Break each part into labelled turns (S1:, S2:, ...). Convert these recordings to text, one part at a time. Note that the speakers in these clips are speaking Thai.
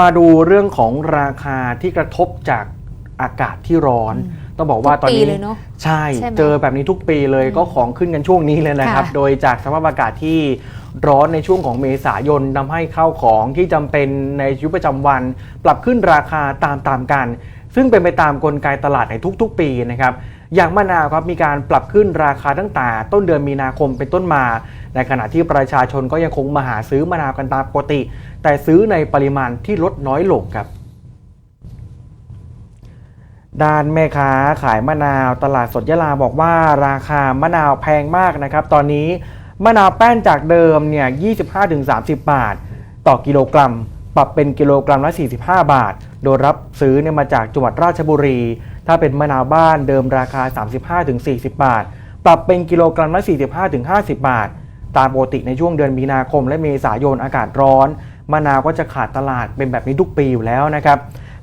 S1: มาดูเรื่องของราคาที่กระทบจากอากาศที่ร้อน
S2: อืม
S1: ต้องบอกว่าตอน
S2: ทุกปี
S1: นี้
S2: เลยเนอะ
S1: ใช่
S2: ใช่ไหม
S1: เจอแบบนี้ทุกปีเลยก็ของขึ้นกันช่วงนี้เลยนะครับ
S2: ค่ะ
S1: โดยจากสภาพอากาศที่ร้อนในช่วงของเมษายนทำให้ข้าวของที่จำเป็นในชีวิตประจำวัน ปรับขึ้นราคาตามตามๆกัน ซึ่งเป็นไปตามกลไกตลาดในทุกๆ ปีนะครับ อย่างมะนาวครับมีการปรับขึ้นราคาตั้งแต่ต้นเดือนมีนาคมเป็นต้นมา ในขณะที่ประชาชนก็ยังคงมาหาซื้อมะนาวกันตามปกติ แต่ซื้อในปริมาณที่ลดน้อยลงครับด้านแม่ค้าขายมะนาวตลาดสดยะลาบอกว่าราคามะนาวแพงมากนะครับ ตอนนี้มะนาวแป้นจากเดิมเนี่ย 25-30 บาท ต่อกิโลกรัม ปรับเป็นกิโลกรัมละ 45 บาท โดยรับซื้อเนี่ยมาจากจังหวัดราชบุรี ถ้าเป็นมะนาวบ้านเดิมราคา 35-40 บาท ปรับเป็นกิโลกรัมละ 45-50 บาท ตามปกติในช่วงเดือนมีนาคมและเมษายนอากาศร้อน มะนาวก็จะขาดตลาดเป็นแบบนี้ทุกปีอยู่แล้วนะครับ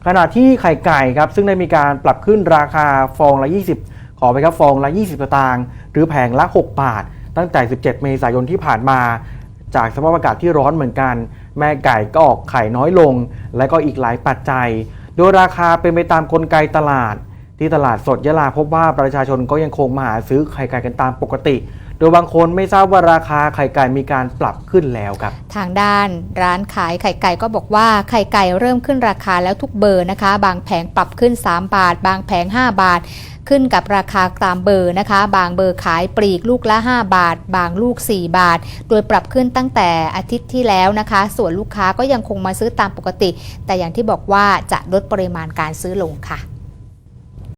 S1: ขณะที่ไข่ไก่ครับซึ่งได้มีการปรับขึ้นราคาฟองละ 20 ขอไปครับฟองละ 20สตางค์หรือแผงละ 6 บาท ตั้งแต่ 17 เมษายนที่ผ่านมา จากสภาพอากาศที่ร้อนเหมือนกัน แม่ไก่ก็ออกไข่น้อยลง และก็อีกหลายปัจจัย โดยราคาเป็นไปตามกลไกตลาด ที่ตลาดสดยะลาพบว่าประชาชนก็ยังคงมาหาซื้อไข่ไก่กันตามปกติ โดยบางคนไม่ทราบว่าราคาไข่ไก่มีการปรับขึ้นแล้วครับ
S2: ทางด้านร้านขายไข่ไก่ก็บอกว่าไข่ไก่เริ่มขึ้นราคาแล้วทุกเบอร์นะคะ บางแผงปรับขึ้น 3 บาท บางแผง 5 บาท ขึ้นกับราคาตามเบอร์นะคะ บางเบอร์ขายปลีกลูกละ 5 บาท บางลูก 4 บาท โดยปรับขึ้นตั้งแต่อาทิตย์ที่แล้วนะคะ ส่วนลูกค้าก็ยังคงมาซื้อตามปกติ แต่อย่างที่บอกว่าจะลดปริมาณการซื้อลงค่ะ